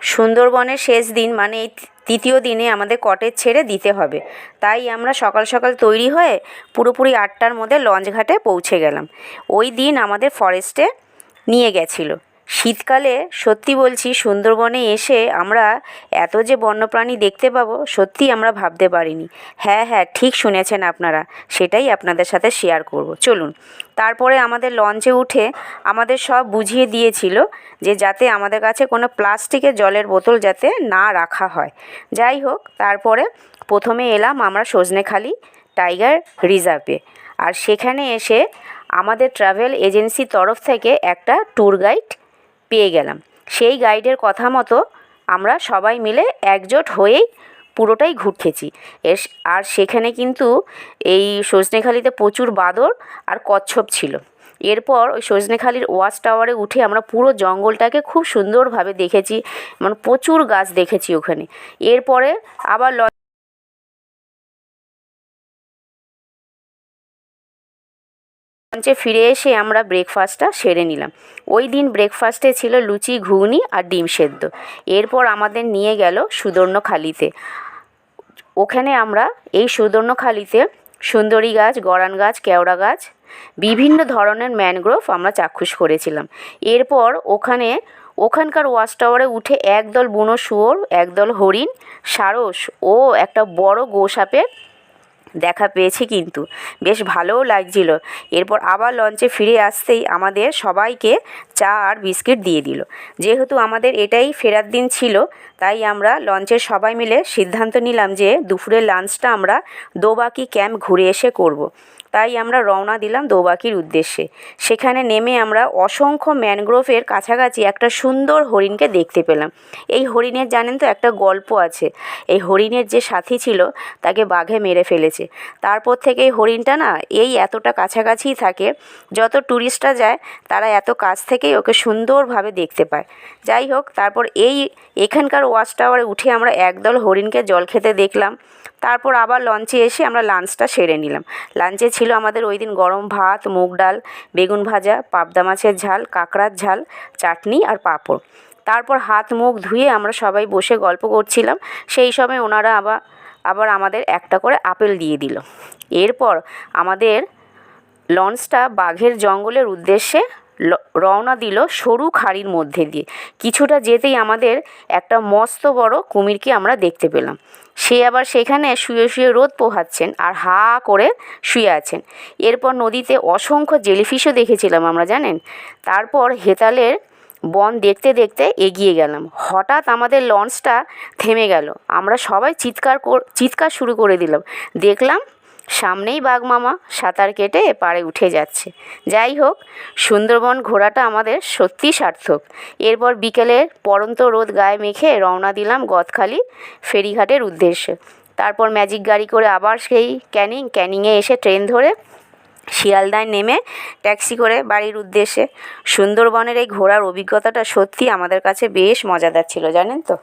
সুন্দরবনের শেষ দিন মানে এই তৃতীয় দিনে আমাদের কটেজ ছেড়ে দিতে হবে। তাই আমরা সকাল সকাল তৈরি হয়ে পুরোপুরি আটটার মধ্যে লঞ্চ ঘাটে পৌঁছে গেলাম। ওই দিন আমাদের ফরেস্টে নিয়ে গেছিল। শীতকালে সত্যি বলছি সুন্দরবনে এসে আমরা এত যে বন্যপ্রাণী দেখতে পাবো, সত্যি আমরা ভাবতে পারিনি। হ্যাঁ হ্যাঁ ঠিক শুনেছেন আপনারা। সেটাই আপনাদের সাথে শেয়ার করব। চলুন, তারপরে আমাদের লঞ্চে উঠে আমাদের সব বুঝিয়ে দিয়েছিল যে যাতে আমাদের কাছে কোনো প্লাস্টিকের জলের বোতল যাতে না রাখা হয়। যাই হোক, তারপরে প্রথমে এলাম আমরা সজনেখালি টাইগার রিজার্ভে। আর সেখানে এসে আমাদের ট্রাভেল এজেন্সির তরফ থেকে একটা ট্যুর গাইড পেয়ে গেলাম। সেই গাইডের কথা মতো আমরা সবাই মিলে একজোট হয়েই পুরোটাই ঘুরতেছি। এস, আর সেখানে কিন্তু এই সজনেখালিতে প্রচুর বাঁদর আর কচ্ছপ ছিল। এরপর ওই সজনেখালির ওয়াচ টাওয়ারে উঠে আমরা পুরো জঙ্গলটাকে খুব সুন্দরভাবে দেখেছি। মানে প্রচুর গাছ দেখেছি ওখানে। এরপরে আবার লঞ্চে ফিরে এসে আমরা ব্রেকফাস্টটা সেরে নিলাম। ওই দিন ব্রেকফাস্টে ছিল লুচি, ঘুগনি আর ডিম সেদ্ধ। এরপর আমাদের নিয়ে গেল সুদর্ণখালিতে। ওখানে আমরা এই সুদর্ণখালিতে সুন্দরী গাছ, গরান গাছ, কেওড়া গাছ, বিভিন্ন ধরনের ম্যানগ্রোভ আমরা চাক্ষুষ করেছিলাম। এরপর ওখানে, ওখানকার ওয়াচ টাওয়ারে উঠে একদল বুনো শুয়োর, একদল হরিণ, সারস ও একটা বড় গোসাপের দেখা পেয়েছি কিন্তু। বেশ ভালোও লাগছিল। এরপর আবার লঞ্চে ফিরে আসতেই আমাদের সবাইকে চা আর বিস্কিট দিয়ে দিল। যেহেতু আমাদের এটাই ফেরার দিন ছিল তাই আমরা লঞ্চের সবাই মিলে সিদ্ধান্ত নিলাম যে দুপুরের লাঞ্চটা আমরা দোবাকি ক্যাম্প ঘুরে এসে করব। তাই আমরা রওনা দিলাম দোবাকির উদ্দেশ্যে। সেখানে নেমে আমরা অসংখ্য ম্যানগ্রোভের কাছাকাছি একটা সুন্দর হরিণকে দেখতে পেলাম। এই হরিণের, জানেন তো, একটা গল্প আছে। এই হরিণের যে সাথী ছিল, তাকে বাঘে মেরে ফেলেছে। তারপর থেকে এই হরিণটা না, এই এতটা কাছাকাছিই থাকে, যত ট্যুরিস্টরা যায়, তারা এত কাছ থেকেই ওকে সুন্দরভাবে দেখতে পায়। যাই হোক, তারপর এই এখানকার ওয়াচ টাওয়ারে উঠে আমরা একদল হরিণকে জল খেতে দেখলাম। তারপর আবার লঞ্চে এসে আমরা লাঞ্চটা সেরে নিলাম। লাঞ্চে ছিল আমাদের ওই দিন গরম ভাত, মুগ ডাল, বেগুন ভাজা, পাবদা মাছের ঝাল, কাঁকড়ার ঝাল, চাটনি আর পাঁপড়। তারপর হাত মুখ ধুয়ে আমরা সবাই বসে গল্প করছিলাম। সেই সময় ওনারা আবার আবার আমাদের একটা করে আপেল দিয়ে দিল। এরপর আমাদের লঞ্চটা বাঘের জঙ্গলের উদ্দেশ্যে রওনা দিল সরু খাড়ির মধ্যে দিয়ে। কিছুটা যেতেই আমাদের একটা মস্ত বড় কুমিরকে আমরা দেখতে পেলাম। সে আবার সেখানে শুয়ে শুয়ে রোদ পোহাচ্ছেন আর হা করে শুয়ে আছেন। এরপর নদীতে অসংখ্য জেলিফিশও দেখেছিলাম আমরা, জানেন? তারপর হেতালের বন দেখতে দেখতে এগিয়ে গেলাম। হঠাৎ আমাদের লঞ্চটা থেমে গেল। আমরা সবাই চিৎকার কর- চিৎকার শুরু করে দিলাম। দেখলাম সামনেই বাঘ মামা সাঁতার কেটে পাড়ে উঠে যাচ্ছে। যাই হোক, সুন্দরবন ঘোরাটা আমাদের সত্যি সার্থক। এরপর বিকেলে পরন্ত রোদ গায়ে মেখে রওনা দিলাম গদখালি ফেরিঘাটের উদ্দেশ্যে। তারপর ম্যাজিক গাড়ি করে আবার সেই ক্যানিং, ক্যানিংয়ে এসে ট্রেন ধরে শিয়ালদায় নেমে ট্যাক্সি করে বাড়ির উদ্দেশ্যে। সুন্দরবনের এই ঘোরার অভিজ্ঞতাটা সত্যি আমাদের কাছে বেশ মজাদার ছিল, জানেন তো?